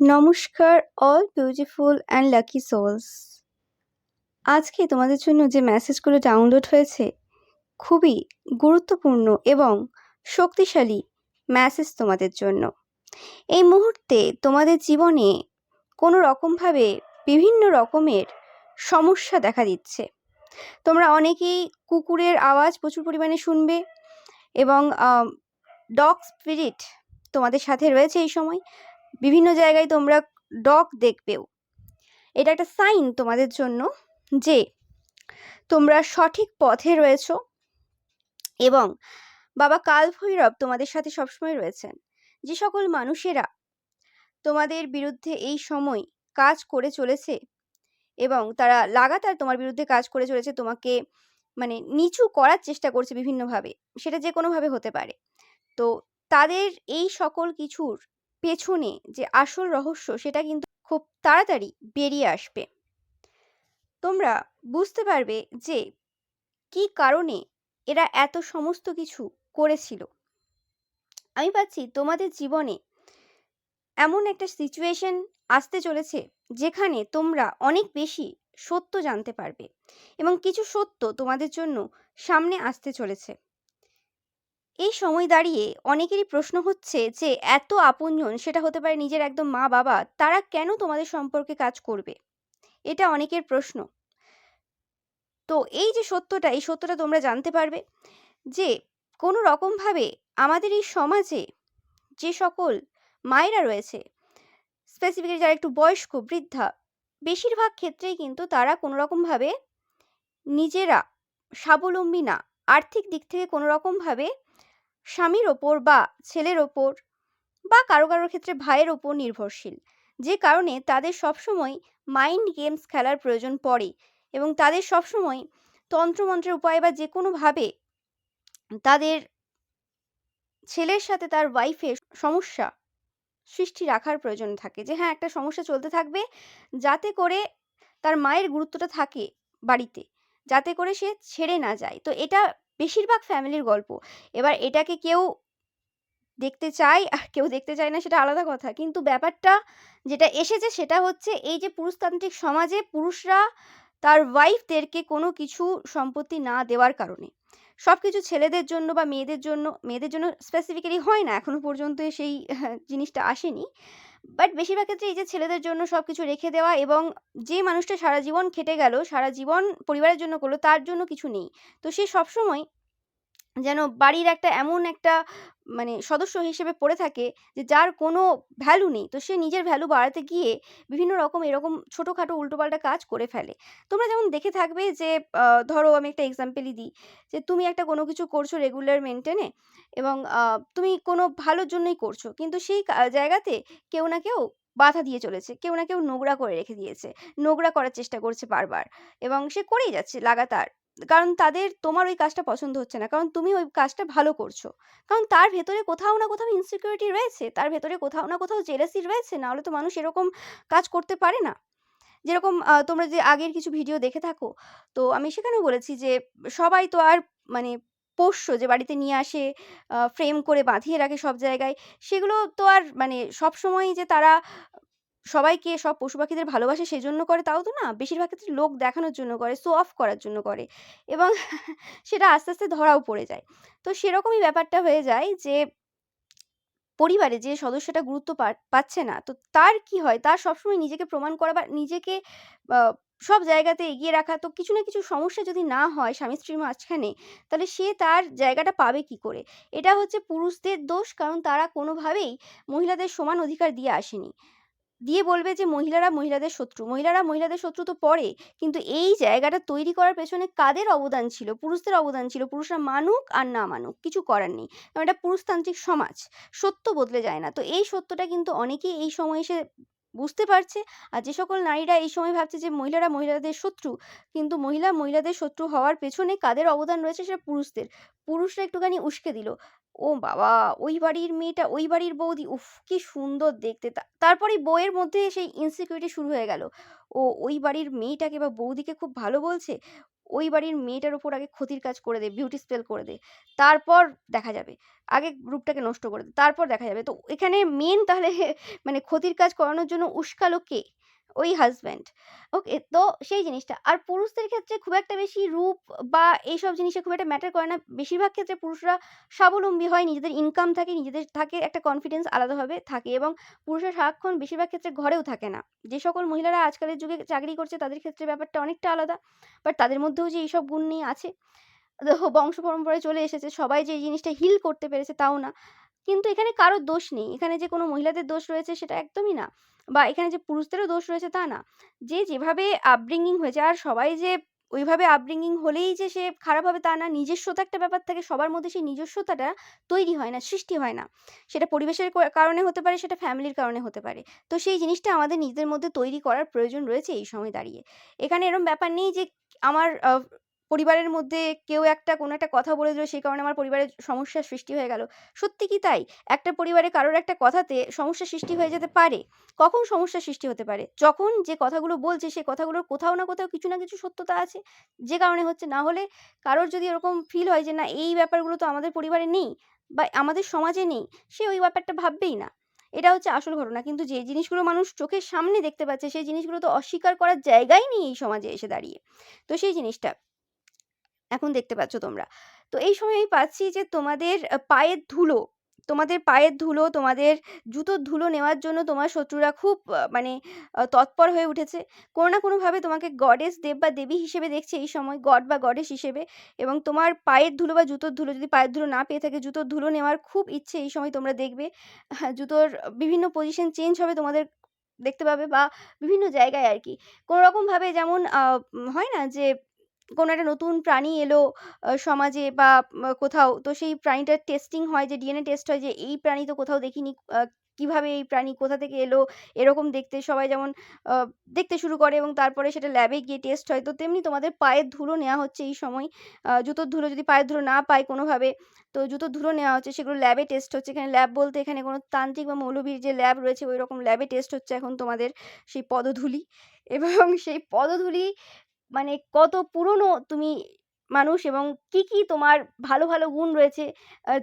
নমস্কার all beautiful and lucky souls আজকে তোমাদের জন্য যে মেসেজগুলো ডাউনলোড হয়েছে, খুবই গুরুত্বপূর্ণ এবং শক্তিশালী মেসেজ তোমাদের জন্য। এই মুহূর্তে তোমাদের জীবনে কোনো রকমভাবে বিভিন্ন রকমের সমস্যা দেখা দিচ্ছে। তোমরা অনেকেই কুকুরের আওয়াজ প্রচুর পরিমাণে শুনবে এবং ডগ স্পিরিট তোমাদের সাথে রয়েছে এই সময়। বিভিন্ন জায়গায় তোমরা ডগ দেখবেও। এটা একটা সাইন তোমাদের জন্য যে তোমরা সঠিক পথে রয়েছ এবং বাবা কাল ভৈরব তোমাদের সাথে সবসময় রয়েছেন। যে সকল মানুষেরা তোমাদের বিরুদ্ধে এই সময় কাজ করে চলেছে এবং তারা লাগাতার তোমার বিরুদ্ধে কাজ করে চলেছে, তোমাকে মানে নিচু করার চেষ্টা করছে বিভিন্নভাবে, সেটা যে কোনোভাবে হতে পারে। তো তাদের এই সকল কিছুর পেছনে যে আসল রহস্য সেটা কিন্তু খুব তাড়াতাড়ি বেরিয়ে আসবে। তোমরা বুঝতে পারবে যে কি কারণে এরা এত সমস্ত কিছু করেছিল। আমি পাচ্ছি তোমাদের জীবনে এমন একটা সিচুয়েশন আসতে চলেছে যেখানে তোমরা অনেক বেশি সত্য জানতে পারবে এবং কিছু সত্য তোমাদের জন্য সামনে আসতে চলেছে। এই সময় দাঁড়িয়ে অনেকেরই প্রশ্ন হচ্ছে যে, এত আপনজন সেটা হতে পারে নিজের একদম মা, বাবা, তারা কেন তোমাদের সম্পর্কে কাজ করবে? এটা অনেকের প্রশ্ন। তো এই যে সত্যটা, এই সত্যটা তোমরা জানতে পারবে যে, কোনো রকমভাবে আমাদের এই সমাজে যে সকল মায়েরা রয়েছে স্পেসিফিক্যালি যারা একটু বয়স্ক, বৃদ্ধা, বেশিরভাগ ক্ষেত্রেই কিন্তু তারা কোনো রকমভাবে নিজেরা স্বাবলম্বী না। আর্থিক দিক থেকে কোনো রকমভাবে স্বামীর ওপর বা ছেলের ওপর বা কারও কারোর ক্ষেত্রে ভাইয়ের ওপর নির্ভরশীল। যে কারণে তাদের সবসময় মাইন্ড গেমস খেলার প্রয়োজন পড়ে এবং তাদের সবসময় তন্ত্রমন্ত্রের উপায় বা যে কোনোভাবে তাদের ছেলের সাথে তার ওয়াইফের সমস্যা সৃষ্টি রাখার প্রয়োজন থাকে। যে হ্যাঁ একটা সমস্যা চলতে থাকবে যাতে করে তার মায়ের গুরুত্বটা থাকে বাড়িতে, যাতে করে সে ছেড়ে না যায়। তো এটা বেশিরভাগ ফ্যামিলির গল্প। এবার এটাকে কেউ দেখতে চায় আর কেউ দেখতে চায় না সেটা আলাদা কথা। কিন্তু ব্যাপারটা যেটা এসেছে সেটা হচ্ছে এই যে পুরুষতান্ত্রিক সমাজে পুরুষরা তার ওয়াইফদেরকে কোনো কিছু সম্পত্তি না দেওয়ার কারণে। সব কিছু ছেলেদের জন্য বা মেয়েদের জন্য মেয়েদের জন্য স্পেসিফিক্যালি হয় না। এখনও পর্যন্ত সেই জিনিসটা আসেনি। বাট বেশিরভাগ ক্ষেত্রে এই যে ছেলেদের জন্য সব কিছু রেখে দেওয়া এবং যে মানুষটা সারা জীবন খেটে গেল, সারা জীবন পরিবারের জন্য করল, তার জন্য কিছু নেই। তো সে সবসময় যেন বাড়ির একটা এমন একটা মানে সদস্য হিসেবে পড়ে থাকে যে যার কোনো ভ্যালু নেই। তো সে নিজের ভ্যালু বাড়াতে গিয়ে বিভিন্ন রকম এরকম ছোটোখাটো উল্টোপাল্টা কাজ করে ফেলে। তোমরা যেমন দেখে থাকবে যে ধরো আমি একটা এক্সাম্পলই দিই যে তুমি একটা কোনো কিছু করছ রেগুলার মেনটেনে এবং তুমি কোনো ভালোর জন্যই করছ কিন্তু সেই জায়গাতে কেউ না কেউ বাধা দিয়ে চলেছে। কেউ না কেউ নোংরা করে রেখে দিয়েছে। নোংরা করার চেষ্টা করছে বারবার এবং সে করেই যাচ্ছে লাগাতার। কারণ তাদের তোমার ওই কাজটা পছন্দ হচ্ছে না। কারণ তুমি ওই কাজটা ভালো করছ। কারণ তার ভেতরে কোথাও না কোথাও ইনসিকিউরিটি রয়েছে, তার ভেতরে কোথাও না কোথাও জেলাসি রয়েছে, নাহলে তো মানুষ এরকম কাজ করতে পারে না। যেরকম তোমরা যে আগের কিছু ভিডিও দেখে থাকো, তো আমি সেখানেও বলেছি যে সবাই তো আর মানে পোষ্য যে বাড়িতে নিয়ে আসে ফ্রেম করে বাঁধিয়ে রাখে সব জায়গায়, সেগুলো তো আর মানে সবসময়ই যে তারা সবাইকে সব পশু পাখিদের ভালোবাসে সেই জন্য করে, তাও তো না বেশিরভাগ ক্ষেত্রে লোক দেখানোর জন্য করে শো অফ করার জন্য করে এবং সেটা আস্তে আস্তে ধরাও পড়ে যায়। তো সেরকমই ব্যাপারটা হয়ে যায় যে পরিবারে যে সদস্যটা গুরুত্ব পাচ্ছে না, তো তার কি হয়? তার সবসময় নিজেকে প্রমাণ করা বা নিজেকে সব জায়গাতে এগিয়ে রাখা, তো কিছু না কিছু সমস্যা যদি না হয় স্বামী স্ত্রীর মাঝখানে, তাহলে সে তার জায়গাটা পাবে কি করে? এটা হচ্ছে পুরুষদের দোষ, কারণ তারা কোনোভাবেই মহিলাদের সমান অধিকার দিয়ে আসেনি। দিয়ে বলবে যে, মহিলারা মহিলাদের শত্রু, মহিলারা মহিলাদের শত্রু তো পরে কিন্তু এই জায়গাটা তৈরি করার পেছনে কাদের অবদান ছিল? পুরুষদের অবদান ছিল। পুরুষরা মানুক আর না মানুক। কিছু করার নেই। কারণ এটা পুরুষতান্ত্রিক সমাজ। সত্য বদলে যায় না। তো এই সত্যটা কিন্তু অনেকেই এই সময় এসে বুঝতে পারছে আর যে সকল নারীরা এই সময় ভাবছে যে মহিলারা মহিলাদের শত্রু কিন্তু মহিলা মহিলাদের শত্রু হওয়ার পেছনে কাদের অবদান রয়েছে সেটা পুরুষদের পুরুষরা একটুখানি উস্কে দিল ও বাবা! ওই বাড়ির মেয়েটা, ওই বাড়ির বৌদি, উফ! কি সুন্দর দেখতে। তা তারপরেই বউয়ের মধ্যে সেই ইনসিকিউরিটি শুরু হয়ে গেল। ও ওই বাড়ির মেয়েটাকে বা বৌদিকে খুব ভালো বলছে। ওই বাড়ির মেয়েটার উপর আগে ক্ষতির কাজ করে দে, বিউটি স্পেল করে দে। তারপর দেখা যাবে। আগে রূপটাকে নষ্ট করে দে। তারপর দেখা যাবে। তো এখানে মেন তাহলে মানে ক্ষতির কাজ করানোর জন্য উস্কালো কে? ওই হাসব্যান্ড। ওকে? তো সেই জিনিসটা। আর পুরুষদের ক্ষেত্রে খুব একটা বেশি রূপ বা এইসব জিনিসে খুব একটা ম্যাটার করে না। বেশিরভাগ ক্ষেত্রে পুরুষরা স্বাবলম্বী হয়, নিজেদের ইনকাম থাকে, নিজেদের থাকে একটা কনফিডেন্স আলাদাভাবে থাকে এবং পুরুষরা সারাক্ষণ বেশিরভাগ ক্ষেত্রে ঘরেও থাকে না। যে সকল মহিলারা আজকালের যুগে চাকরি করছে তাদের ক্ষেত্রে ব্যাপারটা অনেকটা আলাদা। বাট তাদের মধ্যেও যে এইসব গুণ নিয়ে আছে, বংশ পরম্পরায় চলে এসেছে। সবাই যে জিনিসটা হিল করতে পেরেছে তাও না। কিন্তু এখানে কারও দোষ নেই। এখানে যে কোনো মহিলাদের দোষ রয়েছে সেটা একদমই না। বা এখানে যে পুরুষদেরও দোষ রয়েছে তা না। যে যেভাবে আপব্রিঙ্গিং হয়েছে আর সবাই যে ওইভাবে আপব্রিঙ্গিং হলেই যে সে খারাপ হবে তা না। নিজস্বতা একটা ব্যাপার থাকে। সবার মধ্যে সেই নিজস্বতাটা তৈরি হয় না, সৃষ্টি হয় না। সেটা পরিবেশের কারণে হতে পারে, সেটা ফ্যামিলির কারণে হতে পারে। তো সেই জিনিসটা আমাদের নিজেদের মধ্যে তৈরি করার প্রয়োজন রয়েছে এই সময় দাঁড়িয়ে। এখানে এরম ব্যাপার নেই যে আমার পরিবারের মধ্যে কেউ একটা কোনো একটা কথা বলে দিল সেই কারণে আমার পরিবারের সমস্যার সৃষ্টি হয়ে গেল। সত্যি কি তাই? একটা পরিবারে কারোর একটা কথাতে সমস্যার সৃষ্টি হয়ে যেতে পারে। কখন সমস্যার সৃষ্টি হতে পারে? যখন যে কথাগুলো বলছে সে কথাগুলোর কোথাও না কোথাও কিছু না কিছু সত্যতা আছে। যে কারণে হচ্ছে। না হলে কারোর যদি এরকম ফিল হয় যে না এই ব্যাপারগুলো তো আমাদের পরিবারে নেই বা আমাদের সমাজে নেই, সে ওই ব্যাপারটা ভাববেই না। এটা হচ্ছে আসল ঘটনা। কিন্তু যে জিনিসগুলো মানুষ চোখের সামনে দেখতে পাচ্ছে সেই জিনিসগুলো তো অস্বীকার করার জায়গাই নেই এই সমাজে এসে দাঁড়িয়ে। তো সেই জিনিসটা। এখন দেখতে পাচ্ছ তোমরা। তো এই সময় আমি পাচ্ছি যে তোমাদের পায়ের ধুলো, তোমাদের পায়ের ধুলো, তোমাদের জুতোর ধুলো নেওয়ার জন্য তোমার শত্রুরা খুব মানে তৎপর হয়ে উঠেছে। কোনো না কোনোভাবে তোমাকে গডেস, দেব বা দেবী হিসেবে দেখছে এই সময়, গড বা গডেস হিসেবে এবং তোমার পায়ের ধুলো বা জুতোর ধুলো যদি পায়ের ধুলো না পেয়ে থাকে, জুতোর ধুলো নেওয়ার খুব ইচ্ছে এই সময় তোমরা দেখবে। হ্যাঁ, জুতোর বিভিন্ন পজিশন চেঞ্জ হবে তোমাদের দেখতে পাবে বা বিভিন্ন জায়গায় আরকি। কোনোরকমভাবে যেমন হয় না যে কোনো একটা নতুন প্রাণী এলো সমাজে বা কোথাও তো সেই প্রাণীটার টেস্টিং হয় যে ডিএনএ টেস্ট হয় যে এই প্রাণী তো কোথাও দেখিনি। কীভাবে এই প্রাণী কোথা থেকে এলো? এরকম দেখতে সবাই যেমন দেখতে শুরু করে এবং তারপরে সেটা ল্যাবে গিয়ে টেস্ট হয়। তো তেমনি তোমাদের পায়ের ধুলো নেওয়া হচ্ছে এই সময়। জুতোর ধুলো যদি পায়ের ধুলো না পায় কোনোভাবে, তো জুতোর ধুলো নেওয়া হচ্ছে। সেগুলো ল্যাবে টেস্ট হচ্ছে। এখানে ল্যাব বলতে এখানে কোনো তান্ত্রিক বা মৌলভীর যে ল্যাব রয়েছে ওই রকম ল্যাবে টেস্ট হচ্ছে এখন তোমাদের সেই পদধূলি এবং সেই পদধূলি মানে কত পুরনো তুমি মানুষ এবং কি, কি তোমার ভালো, ভালো গুণ রয়েছে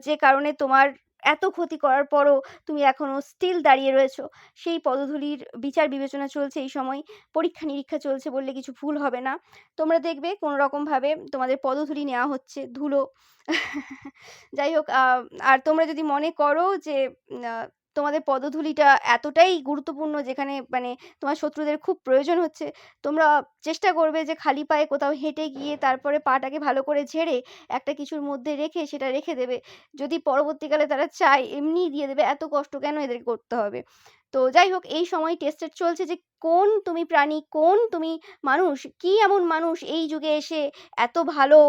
যে কারণে তোমার এত ক্ষতি করার পরও তুমি এখনও স্টিল দাঁড়িয়ে রয়েছো। সেই পদধূলির বিচার বিবেচনা চলছে এই সময়। পরীক্ষা-নিরীক্ষা চলছে বললে কিছু ভুল হবে না। তোমরা দেখবে কোনোরকমভাবে তোমাদের পদধূলি নেওয়া হচ্ছে, ধুলো। যাই হোক আর তোমরা যদি মনে করো যে তোমাদের পদধূলিটা এতটাই গুরুত্বপূর্ণ যেখানে মানে তোমার শত্রুদের খুব প্রয়োজন হচ্ছে, তোমরা চেষ্টা করবে যে খালি পায়ে কোথাও হেঁটে গিয়ে তারপরে পাটাকে ভালো করে ঝেড়ে একটা কিছুর মধ্যে রেখে সেটা রেখে দেবে। যদি পরবর্তীকালে তারা চায় এমনিই দিয়ে দেবে। এত কষ্ট কেন এদের করতে হবে? তো যাই হোক এই সময় টেস্টেড চলছে যে কোন তুমি প্রাণী, কোন তুমি মানুষ, কি এমন মানুষ এই যুগে এসে এত ভালো,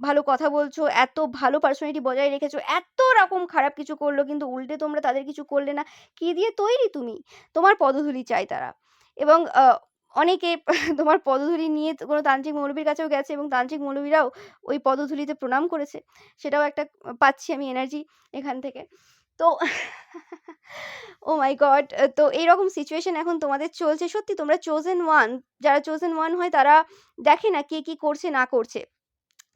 ভালো কথা বলছো, এত ভালো পার্সোনালিটি বজায় রেখেছো, এত রকম খারাপ কিছু করল কিন্তু উল্টে তোমরা তাদের কিছু করলে না। কি দিয়ে তৈরি তুমি? তোমার পদধূলি চাই তারা। এবং অনেকে তোমার পদধূলি নিয়ে কোনো তান্ত্রিক মৌলবীর কাছেও গেছে এবং তান্ত্রিক মৌলবীরাও ওই পদধূলিতে প্রণাম করেছে। সেটাও একটা পাচ্ছি আমি এনার্জি এখান থেকে। তো ওহ মাই গড! তো এইরকম সিচুয়েশন এখন তোমাদের চলছে। সত্যি তোমরা chosen one যারা chosen one হয় তারা দেখে না কে কি করছে না করছে।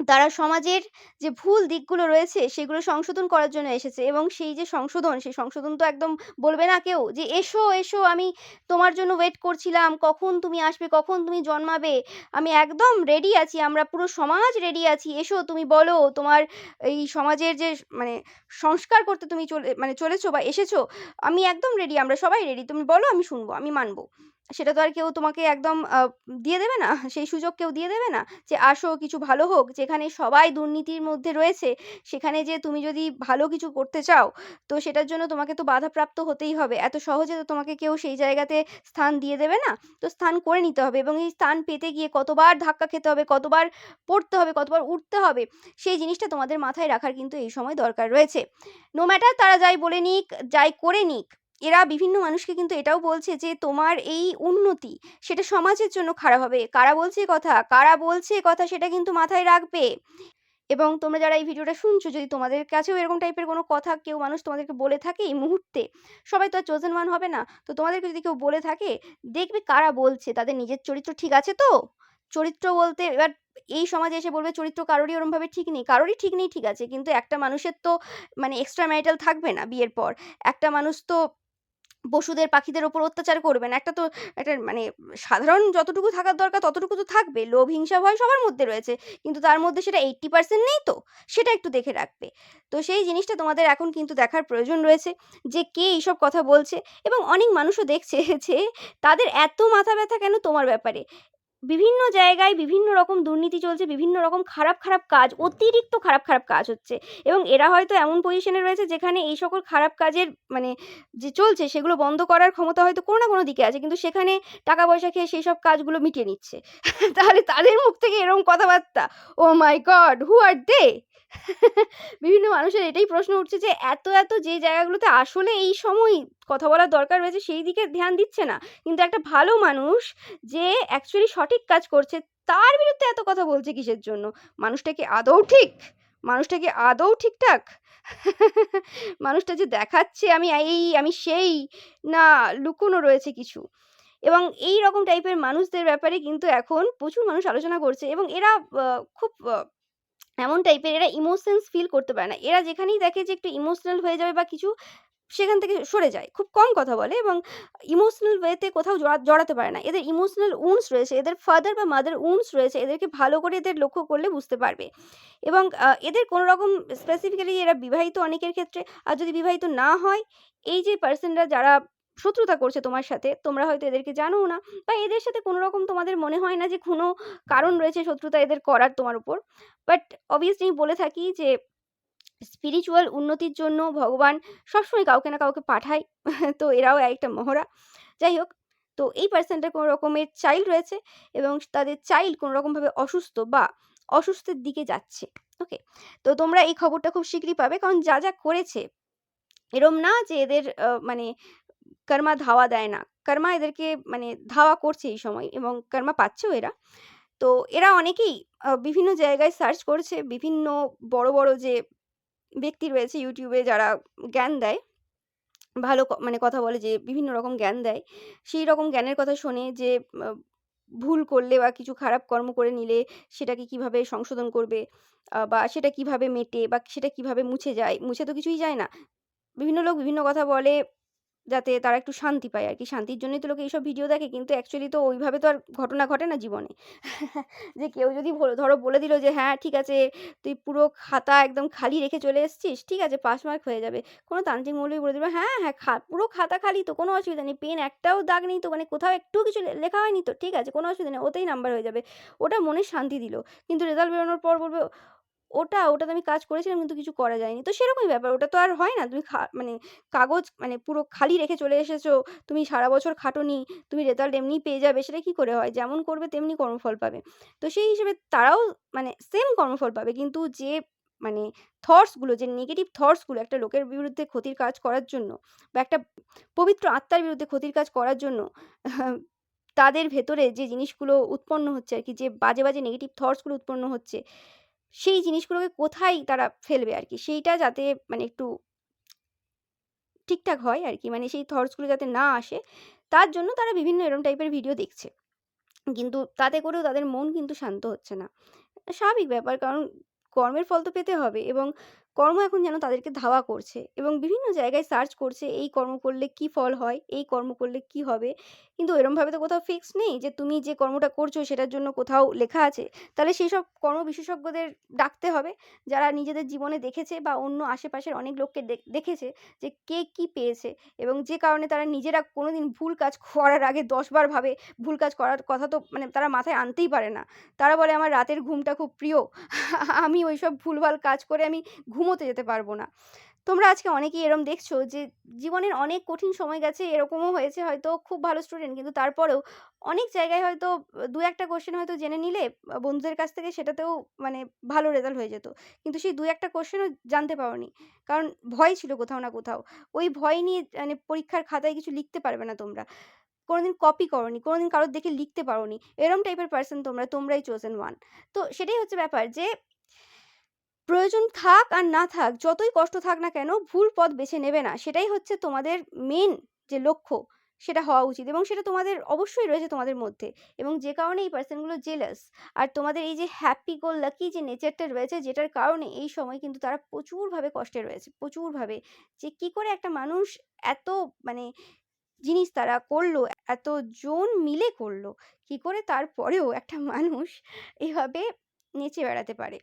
তারা সমাজের যে ভুল দিকগুলো রয়েছে সেগুলো সংশোধন করার জন্য এসেছে এবং সেই যে সংশোধন, সেই সংশোধন তো একদম বলবে না কেউ যে, "এসো, এসো আমি তোমার জন্য ওয়েট করছিলাম। কখন তুমি আসবে, কখন তুমি জন্মাবে? আমি একদম রেডি আছি। আমরা পুরো সমাজ রেডি আছি। এসো তুমি বলো তোমার এই সমাজের যে মানে সংস্কার করতে তুমি চলে মানে চলেছো বা এসেছ। আমি একদম রেডি। আমরা সবাই রেডি। তুমি বলো আমি শুনব, আমি মানবো।" সেটা তো আর কেউ তোমাকে একদম দিয়ে দেবে না। সেই সুযোগ কেউ দিয়ে দেবে না যে, "আসো কিছু ভালো হোক।" যেখানে সবাই দুর্নীতির মধ্যে রয়েছে, সেখানে যে তুমি যদি ভালো কিছু করতে চাও, তো সেটার জন্য তোমাকে তো বাধাপ্রাপ্ত হতেই হবে। এত সহজে তো তোমাকে কেউ সেই জায়গাতে স্থান দিয়ে দেবে না। তো স্থান করে নিতে হবে এবং এই স্থান পেতে গিয়ে কতবার ধাক্কা খেতে হবে, কতবার পড়তে হবে, কতবার উঠতে হবে, সেই জিনিসটা তোমাদের মাথায় রাখার কিন্তু এই সময় দরকার রয়েছে। নো ম্যাটার তারা যাই বলে নিক, যাই করে নিক, এরা বিভিন্ন মানুষকে কিন্তু এটাও বলছে যে, "তোমার এই উন্নতি সেটা সমাজের জন্য খারাপ হবে।" কারা বলছে কথা? কারা বলছে কথা সেটা কিন্তু মাথায় রাখবে। এবং তোমরা যারা এই ভিডিওটা শুনছো যদি তোমাদের কাছেও এরকম টাইপের কোনো কথা কেউ মানুষ তোমাদেরকে বলে থাকে এই মুহূর্তে সবাই তো আর chosen one হবে না তো তোমাদেরকে যদি কেউ বলে থাকে দেখবে কারা বলছে তাদের নিজের চরিত্র ঠিক আছে তো চরিত্র বলতে এবার এই সমাজে এসে বলবে চরিত্র কারোরই ওরমভাবে ঠিক নেই কারোরই ঠিক নেই ঠিক আছে কিন্তু একটা মানুষের তো মানে এক্সট্রা ম্যারিটাল থাকবে না বিয়ের পর একটা মানুষ তো পশুদের পাখিদের ওপর অত্যাচার করবেন। একটা তো একটা মানে সাধারণ যতটুকু থাকার দরকার ততটুকু তো থাকবে। লোভ, হিংসা, ভয় সবার মধ্যে রয়েছে। কিন্তু তার মধ্যে সেটা এইট্টি পার্সেন্ট নেই তো? সেটা একটু দেখে রাখবে। তো সেই জিনিসটা তোমাদের এখন কিন্তু দেখার প্রয়োজন রয়েছে যে কে এইসব কথা বলছে এবং অনেক মানুষও দেখছে যে তাদের এত মাথা ব্যথা কেন তোমার ব্যাপারে? বিভিন্ন জায়গায় বিভিন্ন রকম দুর্নীতি চলছে, বিভিন্ন রকম খারাপ খারাপ কাজ, অতিরিক্ত খারাপ খারাপ কাজ হচ্ছে। এবং এরা হয়তো এমন পজিশনে রয়েছে যেখানে এই সকল খারাপ কাজের মানে যে চলছে সেগুলো বন্ধ করার ক্ষমতা হয়তো কোনো না কোনো দিকে আছে, কিন্তু সেখানে টাকা পয়সা খেয়ে সেই সব কাজগুলো মিটিয়ে নিচ্ছে। তাহলে তাদের মুখ থেকে এরকম কথাবার্তা। ও মাই গড হু আর দে বিভিন্ন মানুষের এটাই প্রশ্ন উঠছে যে, এত এত যে জায়গাগুলোতে আসলে এই সময় কথা বলার দরকার রয়েছে সেই দিকে ধ্যান দিচ্ছে না। কিন্তু একটা ভালো মানুষ যে অ্যাকচুয়ালি সঠিক কাজ করছে, তার বিরুদ্ধে এত কথা বলছে কিসের জন্য? মানুষটা কি আদৌ ঠিক? মানুষটা কি আদৌ ঠিকঠাক? মানুষটা যে দেখাচ্ছে আমি এই, আমি সেই, না, লুকোনো রয়েছে কিছু। এবং এই রকম টাইপের মানুষদের ব্যাপারে কিন্তু এখন প্রচুর মানুষ আলোচনা করছে এবং এরা খুব এমন টাইপের এরা ইমোশনস ফিল করতে পারে না। এরা যেখানেই দেখে যে একটু ইমোশনাল হয়ে যাবে বা কিছু, সেখান থেকে সরে যায়। খুব কম কথা বলে এবং ইমোশনাল ওয়েতে কোথাও জড়াতে পারে না। এদের ইমোশনাল উন্স রয়েছে, এদের ফাদার বা মাদার উন্স রয়েছে, এদেরকে ভালো করে এদের লক্ষ্য করলে বুঝতে পারবে। এবং এদের কোনো রকম স্পেসিফিক্যালি এরা বিবাহিত অনেকের ক্ষেত্রে, আর যদি বিবাহিত না হয়, এই যে পার্সনরা যারা শত্রুতা করছে তোমার সাথে, তোমরা হয়তো এদেরকে জানোও না বা এদের সাথে কোনো রকম তোমাদের মনে হয় না যে কোনো কারণ রয়েছে শত্রুতা এদের করার তোমার উপর। বাট অবভিয়াসলি বলে থাকি যে স্পিরিচুয়াল উন্নতির জন্য ভগবান সবসময় কাউকে না কাউকে পাঠায়, তো এরাও একটা মহড়া। যাই হোক, তো এই পার্সনটা কোনো রকমের চাইল্ড রয়েছে এবং তাদের চাইল্ড কোনো রকমভাবে অসুস্থ বা অসুস্থের দিকে যাচ্ছে। ওকে তো তোমরা এই খবরটা খুব শীঘ্রই পাবে কারণ যা যা করেছে, এরম না যে এদের মানে কর্মা ধাওয়া দেয় না। কর্মা এদেরকে মানে ধাওয়া করছে এই সময় এবং কর্মা পাচ্ছেও এরা। তো এরা অনেকেই বিভিন্ন জায়গায় সার্চ করছে, বিভিন্ন বড় বড় যে ব্যক্তি রয়েছে ইউটিউবে যারা জ্ঞান দেয়, ভালো মানে কথা বলে যে বিভিন্ন রকম জ্ঞান দেয়, সেই রকম জ্ঞানের কথা শোনে যে ভুল করলে বা কিছু খারাপ কর্ম করে নিলে সেটাকে কীভাবে সংশোধন করবে বা সেটা কীভাবে মেটে বা সেটা কীভাবে মুছে যায়, মুছে তো কিছুই যায় না। বিভিন্ন লোক বিভিন্ন কথা বলে যাতে তারা একটু শান্তি পায় আর কি শান্তির জন্যই তো লোকে এইসব ভিডিও দেখে, কিন্তু অ্যাকচুয়ালি তো ওইভাবে তো আর ঘটনা ঘটে না জীবনে। যে কেউ যদি ধরো বলে দিল যে হ্যাঁ ঠিক আছে, তুই পুরো খাতা একদম খালি রেখে চলে এসেছিস, ঠিক আছে পাস মার্ক হয়ে যাবে। কোনো তান্ত্রিক মৌলবি বলে দেবে হ্যাঁ হ্যাঁ পুরো খাতা খালি তো, কোনো অসুবিধা নেই পেন একটাও দাগ নেই তো মানে কোথাও একটু কিছু লেখা হয়নি তো, ঠিক আছে, কোনো অসুবিধা নেই, ওতেই নাম্বার হয়ে যাবে। ওটা মনে শান্তি দিল, কিন্তু রেজাল্ট বেরোনোর পর বলবে ওটা, ওটাতে আমি কাজ করেছিলাম কিন্তু কিছু করা যায়নি। তো সেরকমই ব্যাপার, ওটা তো আর হয় না। তুমি মানে কাগজ মানে পুরো খালি রেখে চলে এসেছ, তুমি সারা বছর খাটোনি, তুমি রেজাল্ট এমনি পেয়ে যাবে, সেটা কি করে হয়? যেমন করবে তেমনি কর্মফল পাবে। তো সেই হিসেবে তারাও মানে সেম কর্মফল পাবে, কিন্তু যে মানে থটসগুলো যে নেগেটিভ থটসগুলো একটা লোকের বিরুদ্ধে ক্ষতির কাজ করার জন্য বা একটা পবিত্র আত্মার বিরুদ্ধে ক্ষতির কাজ করার জন্য, তাদের ভেতরে যে জিনিসগুলো উৎপন্ন হচ্ছে আর কি, যে বাজে বাজে নেগেটিভ থটসগুলো উৎপন্ন হচ্ছে সেই জিনিসগুলোকে কোথায় তারা ফেলবে আর কি সেইটা যাতে মানে একটু ঠিকঠাক হয় আর কি মানে সেই থটসগুলো যাতে না আসে, তার জন্য তারা বিভিন্ন এরম টাইপের ভিডিও দেখছে। কিন্তু তাতে করেও তাদের মন কিন্তু শান্ত হচ্ছে না। স্বাভাবিক ব্যাপার, কারণ কর্মের ফল তো পেতে হবে এবং কর্ম এখন যেন তাদেরকে ধাওয়া করছে এবং বিভিন্ন জায়গায় সার্চ করছে এই কর্ম করলে কি ফল হয়, এই কর্ম করলে কি হবে। কিন্তু এরমভাবে তো কোথাও ফিক্স নেই যে তুমি যে কর্মটা করছ সেটার জন্য কোথাও লেখা আছে। তাহলে সেই সব কর্ম বিশেষজ্ঞদের ডাকতে হবে যারা নিজেদের জীবনে দেখেছে বা অন্য আশেপাশের অনেক লোককে দেখেছে যে কে কি পেয়েছে এবং যে কারণে তারা নিজেরা কোনো দিন ভুল কাজ করার আগে দশবার ভাবে ভুল কাজ করার কথা তো মানে তারা মাথায় আনতেই পারে না। তারা বলে, আমার রাতের ঘুমটা খুব প্রিয়। আমি ওইসব ভুলভাল কাজ করে আমি ঘুমোতে যেতে পারব না। তোমরা আজকে অনেকেই এরম দেখছ যে, জীবনের অনেক কঠিন সময় গেছে, এরকমও হয়েছে হয়তো খুব ভালো স্টুডেন্ট কিন্তু তারপরেও অনেক জায়গায় হয়তো দু একটা কোশ্চেন হয়তো জেনে নিলে বন্ধুদের কাছ থেকে সেটাতেও মানে ভালো রেজাল্ট হয়ে যেত। কিন্তু সেই দু একটা কোশ্চেনও জানতে পারোনি। কারণ ভয় ছিল কোথাও না কোথাও। ওই ভয় নিয়ে মানে পরীক্ষার খাতায় কিছু লিখতে পারবে না তোমরা। কোনোদিন কপি করোনি, কোনোদিন কারোর দেখে লিখতে পারোনি। এরম টাইপের পার্সন তোমরা, তোমরাই চোজেন ওয়ান তো সেটাই হচ্ছে ব্যাপার যে প্রয়োজন থাক আর না থাক, যতই কষ্ট থাক না কেন, ভুল পথ বেছে নেবে না। সেটাই হচ্ছে তোমাদের মেন যে লক্ষ্য, সেটা হওয়া উচিত এবং সেটা তোমাদের অবশ্যই রয়েছে তোমাদের মধ্যে এবং যে কারণে এই পার্সনগুলো জেলাস। আর তোমাদের এই যে হ্যাপি গো লাকি যে নেচারটা রয়েছে, যেটার কারণে এই সময় কিন্তু তারা প্রচুরভাবে কষ্টে রয়েছে, প্রচুরভাবে। যে কি করে একটা মানুষ এত মানে জিনিস তারা করল, এতজন মিলে করল। কি করে তারপরেও একটা মানুষ এভাবে নেচে বেড়াতে পারে,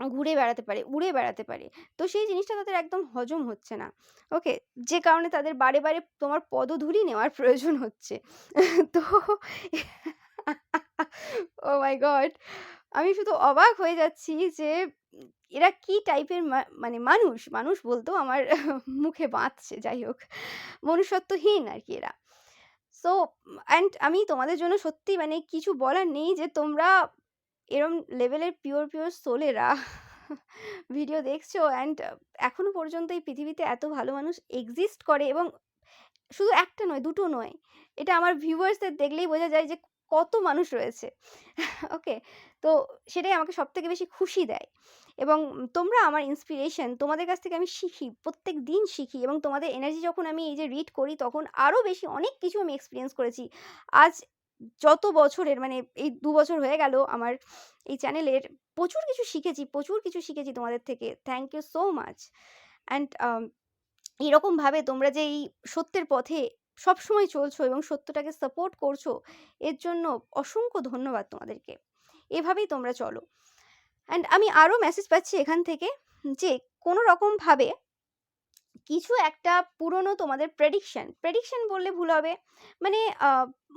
ঘুরে বেড়াতে পারে, উড়ে বেড়াতে পারে। তো সেই জিনিসটা তাদের একদম হজম হচ্ছে না। ওকে? যে কারণে তাদের বারে, বারে তোমার পদধূলি নেওয়ার প্রয়োজন হচ্ছে। তো ও মাই গড! আমি শুধু অবাক হয়ে যাচ্ছি যে এরা কি টাইপের মানে মানুষ, মানুষ বলতেও আমার মুখে বাঁধছে যাই হোক, মনুষ্যত্বহীন আর কি এরা। সো অ্যান্ড আমি তোমাদের জন্য সত্যি মানে কিছু বলার নেই যে তোমরা এরম লেভেলের পিওর, পিওর সোল এরা ভিডিও দেখছ অ্যান্ড এখনও পর্যন্ত এই পৃথিবীতে এত ভালো মানুষ এক্সিস্ট করে এবং শুধু একটা নয়, দুটো নয়। এটা আমার ভিউয়ার্সদের দেখলেই বোঝা যায় যে কত মানুষ রয়েছে। ওকে? তো সেটাই আমাকে সব থেকে বেশি খুশি দেয় এবং তোমরা আমার ইন্সপিরেশন। তোমাদের কাছ থেকে আমি শিখি, প্রত্যেক দিন শিখি এবং তোমাদের এনার্জি যখন আমি এই যে রিড করি তখন আরও বেশি অনেক কিছু আমি এক্সপেরিয়েন্স করেছি। আজ যত বছরের মানে এই দু বছর হয়ে গেল আমার এই চ্যানেলের, প্রচুর কিছু শিখেছি, প্রচুর কিছু শিখেছি তোমাদের থেকে। Thank you so much. And এরকমভাবে তোমরা যে এই সত্যের পথে সবসময় চলছো এবং সত্যটাকে সাপোর্ট করছ, এর জন্য অসংখ্য ধন্যবাদ তোমাদেরকে। এভাবেই তোমরা চলো। অ্যান্ড আমি আরও মেসেজ পাচ্ছি এখান থেকে যে কোনো রকমভাবে কিছু একটা পুরনো তোমাদের প্রেডিকশন, প্রেডিকশন বললে ভুল হবে। মানে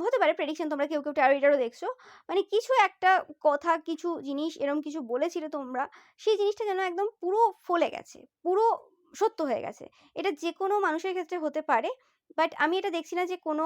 হতে পারে প্রেডিকশন তোমরা কেউ, কেউ ট্যারো রিডারও দেখছ। মানে কিছু একটা কথা, কিছু জিনিস এরম কিছু বলেছিলে তোমরা, সেই জিনিসটা যেন একদম পুরো ফলে গেছে। পুরো সত্য হয়ে গেছে। এটা যে কোনো মানুষের ক্ষেত্রে হতে পারে। বাট আমি এটা দেখছি না যে কোনো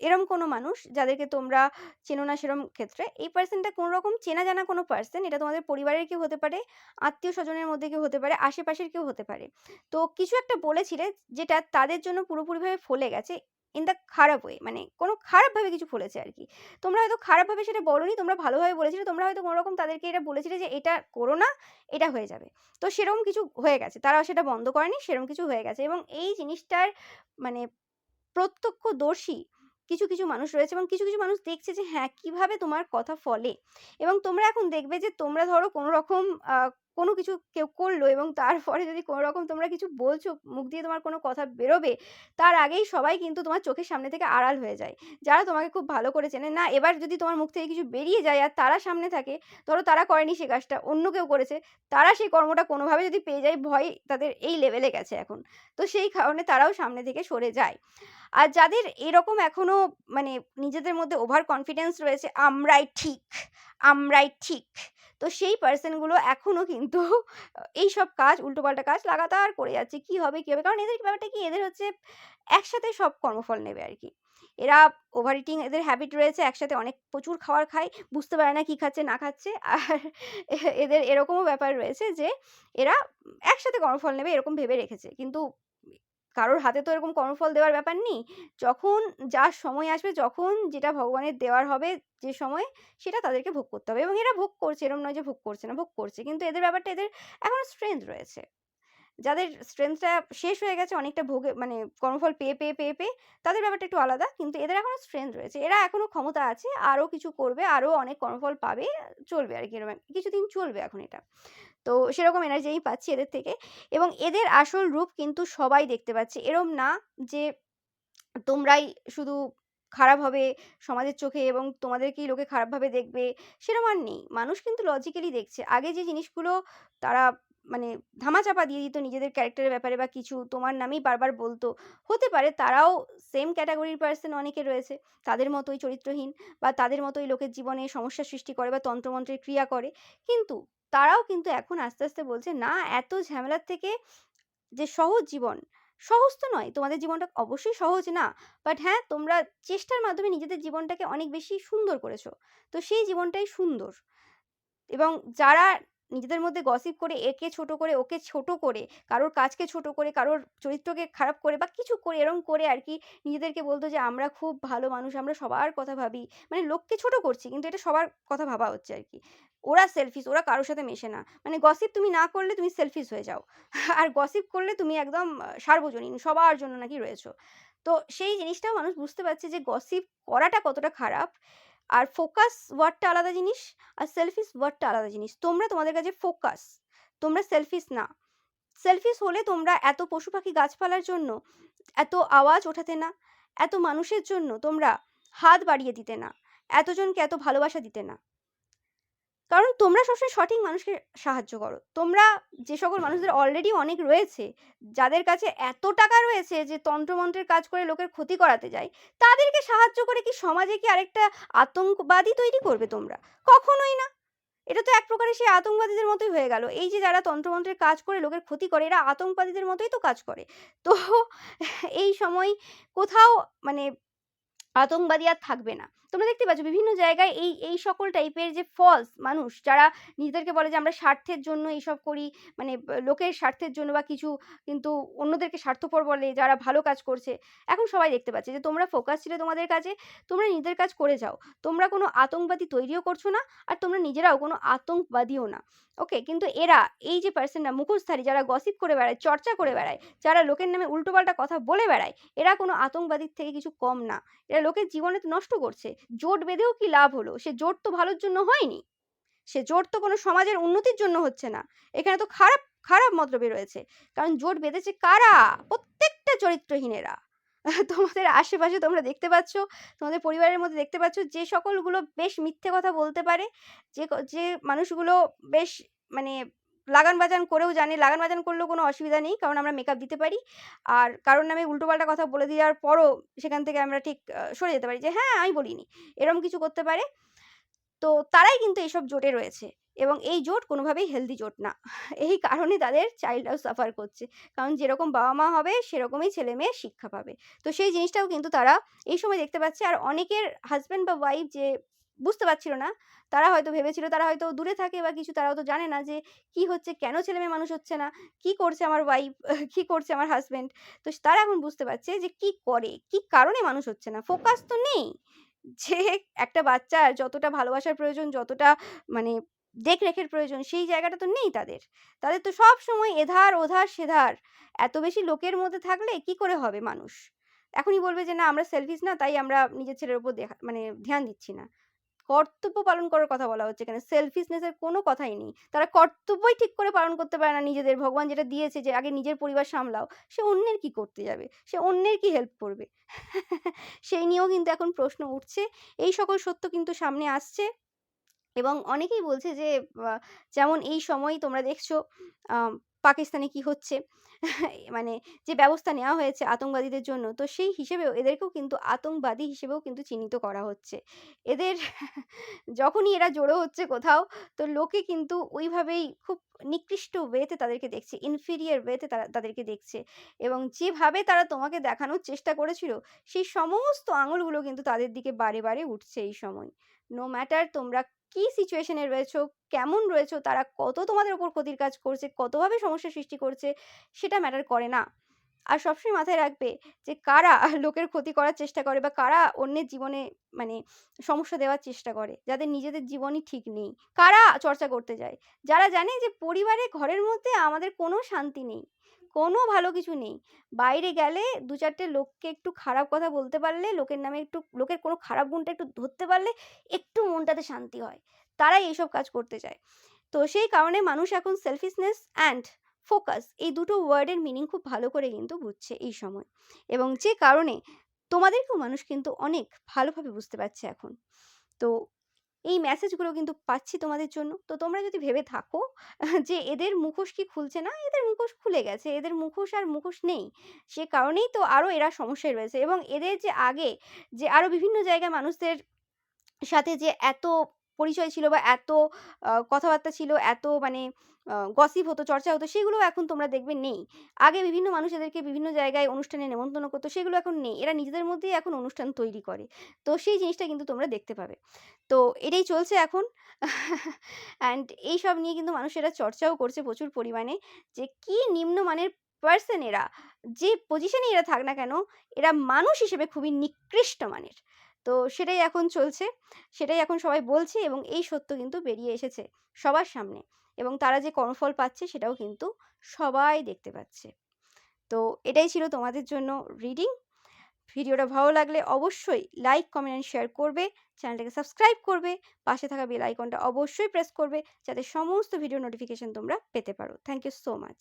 এরম কোনো মানুষ যাদেরকে তোমরা চেনো না সেরম ক্ষেত্রে। এই পার্সনটা কোনো রকম চেনা জানা কোনো পার্সন। এটা তোমাদের পরিবারের কেউ হতে পারে, আত্মীয় স্বজনের মধ্যে কেউ হতে পারে, আশেপাশের কেউ হতে পারে। তো কিছু একটা বলেছিলে যেটা তাদের জন্য পুরোপুরিভাবে ফলে গেছে ইন দ্য খারাপ ওয়ে। মানে কোনো খারাপভাবে কিছু ফলেছে আরকি। তোমরা হয়তো খারাপভাবে সেটা বলোনি, তোমরা ভালোভাবে বলেছিলে। তোমরা হয়তো কোনো রকম তাদেরকে এটা বলেছিলে যে, "এটা করো না, এটা হয়ে যাবে।" তো সেরকম কিছু হয়ে গেছে। তারা সেটা বন্ধ করেনি, সেরম কিছু হয়ে গেছে এবং এই জিনিসটার মানে প্রত্যক্ষদর্শী কিছু, কিছু মানুষ রয়েছে এবং কিছু, কিছু মানুষ দেখছে যে হ্যাঁ, কীভাবে তোমার কথা ফলে এবং তোমরা এখন দেখবে যে তোমরা ধরো কোনো রকম কোনো কিছু কেউ করল এবং তারপরে যদি কোনো রকম তোমরা কিছু বলছো, মুখ দিয়ে তোমার কোনো কথা বেরোবে, তার আগেই সবাই কিন্তু তোমার চোখের সামনে থেকে আড়াল হয়ে যায়। যারা তোমাকে খুব ভালো করে চেনে, না এবার যদি তোমার মুখ থেকে কিছু বেরিয়ে যায় আর তারা সামনে থাকে, ধরো তারা করেনি সে কাজটা, অন্য কেউ করেছে, তারা সেই কর্মটা কোনোভাবে যদি পেয়ে যায়, ভয় তাদের এই লেভেলে গেছে এখন। তো সেই কারণে তারাও সামনে থেকে সরে যায়। আর যাদের এরকম এখনও মানে নিজেদের মধ্যে ওভার কনফিডেন্স রয়েছে, আমরাই ঠিক, আমরাই ঠিক। তো সেই পার্সনগুলো এখনও কিন্তু এইসব কাজ, উল্টোপাল্টা কাজ লাগাতার করে যাচ্ছে। কি হবে, কী হবে? কারণ এদের ব্যাপারটা কি এদের হচ্ছে একসাথে সব কর্মফল নেবে আর কি এরা ওভার ইটিং এদের হ্যাবিট রয়েছে, একসাথে অনেক প্রচুর খাবার খায়, বুঝতে পারে না কী খাচ্ছে না খাচ্ছে। আর এদের এরকমও ব্যাপার রয়েছে যে এরা একসাথে কর্মফল নেবে এরকম ভেবে রেখেছে। কিন্তু কারোর হাতে তো এরকম কর্মফল দেওয়ার ব্যাপার নেই। যখন যার সময় আসবে, যখন যেটা ভগবানের দেওয়ার হবে যে সময়, সেটা তাদেরকে ভোগ করতে হবে এবং এরা ভোগ করছে, এরম নয় যে ভোগ করছে না, ভোগ করছে। কিন্তু এদের ব্যাপারটা এদের এখনও স্ট্রেংথ রয়েছে। যাদের স্ট্রেংথটা শেষ হয়ে গেছে অনেকটা ভোগে মানে কর্মফল পেয়ে, পেয়ে, পেয়ে, পেয়ে তাদের ব্যাপারটা একটু আলাদা। কিন্তু এদের এখনও স্ট্রেংথ রয়েছে। এরা এখনও ক্ষমতা আছে, আরও কিছু করবে, আরও অনেক কর্মফল পাবে, চলবে আরকি এরকম কিছুদিন চলবে এখন এটা। তো সেরকম এনার্জি আমি পাচ্ছি এদের থেকে এবং এদের আসল রূপ কিন্তু সবাই দেখতে পাচ্ছে। এরম না যে তোমরাই শুধু খারাপ হবে সমাজের চোখে এবং তোমাদেরকেই লোকে খারাপভাবে দেখবে, সেরম আর নেই। মানুষ কিন্তু লজিক্যালি দেখছে। আগে যে জিনিসগুলো তারা মানে ধামাচাপা দিয়ে দিত নিজেদের ক্যারেক্টারের ব্যাপারে বা কিছু, তোমার নামেই বারবার বলতো। হতে পারে তারাও সেম ক্যাটাগরির পার্সন অনেকে রয়েছে। তাদের মতোই চরিত্রহীন বা তাদের মতোই লোকের জীবনে সমস্যা সৃষ্টি করে বা তন্ত্রমন্ত্রের ক্রিয়া করে। কিন্তু তারাও কিন্তু এখন আস্তে, আস্তে বলছে, "না, এত ঝামেলার থেকে যে সহজ জীবন, সহজ তো নয়। তোমাদের জীবনটা অবশ্যই সহজ না। বাট হ্যাঁ, তোমরা চেষ্টার মাধ্যমে নিজেদের জীবনটাকে অনেক বেশি সুন্দর করেছ। তো সেই জীবনটাই সুন্দর।" এবং যারা নিজেদের মধ্যে গসিপ করে একে ছোট করে ওকে ছোট করে, কারোর কাজকে ছোট করে, কারোর চরিত্রকে খারাপ করে বা কিছু করে এরকম করে আর কি নিজেদেরকে বলতো যে, আমরা খুব ভালো মানুষ, আমরা সবার কথা ভাবি। মানে লোককে ছোট করছি, কিন্তু এটা সবার কথা ভাবা হচ্ছে আর কি। ওরা সেলফিশ ওরা কারোর সাথে মেশে না। মানে গসিপ তুমি না করলে তুমি সেলফিশ হয়ে যাও। আর গসিপ করলে তুমি একদম সার্বজনীন, সবার জন্য নাকি রয়েছো। তো সেই জিনিসটাও মানুষ বুঝতে পারছে যে গসিপ করাটা কতটা খারাপ। আর ফোকাস ওয়ার্ডটা আলাদা জিনিস আর সেলফিস ওয়ার্ডটা আলাদা জিনিস। তোমরা তোমাদের কাছে ফোকাস তোমরা সেলফিস না। সেলফিস হলে তোমরা এত পশু পাখি গাছপালার জন্য, এত আওয়াজ ওঠাতে না, এত মানুষের জন্য তোমরা হাত বাড়িয়ে দিতে না, এতজনকে এত ভালোবাসা দিতে না। কারণ তোমরা সবসময় সঠিক মানুষকে সাহায্য করো। তোমরা যে সকল মানুষদের অলরেডি অনেক রয়েছে, যাদের কাছে এত টাকা রয়েছে যে তন্ত্রমন্ত্রের কাজ করে লোকের ক্ষতি করাতে যায়, তাদেরকে সাহায্য করে কি সমাজে কি আরেকটা আতঙ্কবাদী তৈরি করবে তোমরা? কখনোই না। এটা তো এক প্রকারের সেই আতঙ্কবাদীদের মতোই হয়ে গেল। এই যে যারা তন্ত্রমন্ত্রের কাজ করে লোকের ক্ষতি করে, এরা আতঙ্কবাদীদের মতোই তো কাজ করে। তো এই সময় কোথাও মানে আতঙ্কবাদী আর থাকবে না। তোমরা দেখতে পাচ্ছ বিভিন্ন জায়গায় এই এই সকল টাইপের যে ফলস মানুষ, যারা নিজেদেরকে বলে যে আমরা স্বার্থের জন্য এইসব করি মানে লোকের স্বার্থের জন্য বা কিছু কিন্তু অন্যদেরকে স্বার্থপর বলে যারা ভালো কাজ করছে, এখন সবাই দেখতে পাচ্ছে যে তোমরা ফোকাস ছিল তোমাদের কাছে তোমরা নিজেদের কাজ করে যাও। তোমরা কোনো আতঙ্কবাদী তৈরিও করছ না, আর তোমরা নিজেরাও কোনো আতঙ্কবাদীও না। ওকে কিন্তু এরা, এই যে পার্সনরা মুখোশধারী যারা গসিপ করে বেড়ায়, চর্চা করে বেড়ায়, যারা লোকের নামে উল্টোপাল্টা কথা বলে বেড়ায়, এরা কোনো আতঙ্কবাদীর থেকে কিছু কম না। এরা লোকের জীবনে নষ্ট করছে। জোট বেঁধেও কি লাভ হলো? সে জোট তো ভালোর জন্য হয়নি। সে জোট তো কোনো সমাজের উন্নতির জন্য হচ্ছে না। এখানে তো খারাপ খারাপ মতলবে রয়েছে। কারণ জোট বেঁধেছে কারা? প্রত্যেকটা চরিত্রহীনেরা। তোমাদের আশেপাশে তোমরা দেখতে পাচ্ছ, তোমাদের পরিবারের মধ্যে দেখতে পাচ্ছ যে সকলগুলো বেশ মিথ্যে কথা বলতে পারে, যে যে মানুষগুলো বেশ মানে লাগান বাজান করেও জানে লাগান বাজান করলেও কোনো অসুবিধা নেই, কারণ আমরা মেকআপ দিতে পারি। আর কারোর নামে উল্টোপাল্টা কথা বলে দেওয়ার পরও সেখান থেকে আমরা ঠিক সরে যেতে পারি যে হ্যাঁ আমি বলিনি। এরকম কিছু করতে পারে। তো তারাই কিন্তু এইসব জোটে রয়েছে এবং এই জোট কোনোভাবেই হেলদি জোট না। এই কারণে তাদের চাইল্ডরাও সাফার করছে। কারণ যেরকম বাবা মা হবে, সেরকমই ছেলে মেয়ে শিক্ষা পাবে। তো সেই জিনিসটাও কিন্তু তারা এই সময় দেখতে পাচ্ছে। আর অনেকের হাজব্যান্ড বা ওয়াইফ যে বুঝতে পারছিল না। তারা হয়তো ভেবেছিল, তারা হয়তো দূরে থাকে বা কিছু, তারাও তো জানে না যে কি হচ্ছে, কেন ছেলে মেয়ে মানুষ হচ্ছে না? কি করছে আমার ওয়াইফ কি করছে আমার হাজব্যান্ড তো তারা এখন বুঝতে পারছে যে কি করে, কি কারণে মানুষ হচ্ছে না? ফোকাস তো নেই যে একটা বাচ্চার যতটা ভালোবাসার প্রয়োজন, যতটা মানে দেখরেখের প্রয়োজন, সেই জায়গাটা তো নেই তাদের। তাদের তো সব সময় এধার, ওধার, সেধার। এত বেশি লোকের মধ্যে থাকলে কি করে হবে মানুষ? এখনই বলবে যে, না, আমরা সেলফিশ না, তাই আমরা নিজের ছেলের উপর মানে ধ্যান দিচ্ছি না। কর্তব্য পালন করার কথা বলা হচ্ছে এখানে সেলফিশনেসের কোনো কথাই নেই। তারা কর্তব্যই ঠিক করে পালন করতে পারে না নিজেদের। ভগবান যেটা দিয়েছে যে, আগে নিজের পরিবার সামলাও। সে অন্যের কি করতে যাবে? সে অন্যের কি হেল্প করবে? সেই নিয়েও কিন্তু এখন প্রশ্ন উঠছে। এই সকল সত্য কিন্তু সামনে আসছে এবং অনেকেই বলছে যে যেমন এই সময় তোমরা দেখছ পাকিস্তানে কি হচ্ছে? মানে যে ব্যবস্থা নেওয়া হয়েছে আতঙ্কবাদীদের জন্য, তো সেই হিসেবেও এদেরকেও কিন্তু আতঙ্কবাদী হিসেবেও কিন্তু চিহ্নিত করা হচ্ছে। এদের যখনই এরা জড়ো হচ্ছে কোথাও, তো লোকে কিন্তু ওইভাবেই খুব নিকৃষ্ট ওয়েতে তাদেরকে দেখছে ইনফিরিয়ার ওয়েতে তারা, তাদেরকে দেখছে। এবং যেভাবে তারা তোমাকে দেখানোর চেষ্টা করেছিল, সেই সমস্ত আঙুলগুলো কিন্তু তাদের দিকে বারে বারে উঠছে এই সময়। নো ম্যাটার তোমরা কি সিচুয়েশনে রয়েছো? কেমন রয়েছো? তারা কত তোমাদের উপর ক্ষতির কাজ করছে? কতভাবে সমস্যা সৃষ্টি করছে? সেটা ম্যাটার করে না। আর সবসময় মাথায় রাখবে যে, কারা লোকের ক্ষতি করার চেষ্টা করে বা কারা অন্যের জীবনে মানে সমস্যা দেওয়ার চেষ্টা করে? যাদের নিজেদের জীবনই ঠিক নেই। কারা চর্চা করতে যায়? যারা জানে যে, পরিবারে ঘরের মধ্যে আমাদের কোনো শান্তি নেই। কোনো ভালো কিছু নেই। বাইরে গেলে দু চারটে লোককে একটু খারাপ কথা বলতে পারলে, লোকের নামে একটু, লোকের কোনো খারাপ গুণটা একটু ধরতে পারলে একটু মনটাতে শান্তি হয়। তারাই এইসব কাজ করতে চায়। তো সেই কারণে মানুষ এখন সেলফিশনেস অ্যান্ড ফোকাস এই দুটো ওয়ার্ডের মিনিং খুব ভালো করে কিন্তু বুঝছে এই সময়। এবং যে কারণে তোমাদেরকেও মানুষ কিন্তু অনেক ভালোভাবে বুঝতে পারছে এখন। তো এই মেসেজগুলো কিন্তু পাচ্ছি তোমাদের জন্য। তো তোমরা যদি ভেবে থাকো, যে এদের মুখোশ কি খুলছে না, এদের মুখোশ খুলে গেছে, এদের মুখোশ আর মুখোশ নেই, সে কারণেই তো আরও এরা সমস্যায় রয়েছে। এবং এদের যে আগে, যে আরও বিভিন্ন জায়গায় মানুষদের সাথে যে এত পরিচয় ছিল বা এত কথাবার্তা ছিল, এত মানে গসিপ হতো, চর্চা হতো সেগুলো এখন তোমরা দেখবে নেই। আগে বিভিন্ন মানুষ এদেরকে বিভিন্ন জায়গায় অনুষ্ঠানে নেমন্তন্ন করতো, সেগুলো এখন নেই। এরা নিজেদের মধ্যেই এখন অনুষ্ঠান তৈরি করে। তো সেই জিনিসটা কিন্তু তোমরা দেখতে পাবে। তো এটাই চলছে এখন অ্যান্ড এইসব নিয়ে কিন্তু মানুষেরা চর্চাও করছে প্রচুর পরিমাণে যে কি নিম্নমানের পার্সন এরা। যে পজিশনে এরা থাক না কেন, এরা মানুষ হিসেবে খুবই নিকৃষ্ট মানের। তো সেটাই এখন চলছে। সেটাই এখন সবাই বলছে এবং এই সত্য কিন্তু বেরিয়ে এসেছে সবার সামনে এবং তারা যে কর্মফল পাচ্ছে সেটাও কিন্তু সবাই দেখতে পাচ্ছে। তো এটাই ছিল তোমাদের জন্য রিডিং। ভিডিওটা ভালো লাগলে অবশ্যই লাইক, কমেন্ট অ্যান্ড শেয়ার করবে। চ্যানেলটাকে সাবস্ক্রাইব করবে। পাশে থাকা বেল আইকনটা অবশ্যই প্রেস করবে যাতে সমস্ত ভিডিও নোটিফিকেশন তোমরা পেতে পারো। Thank you so much.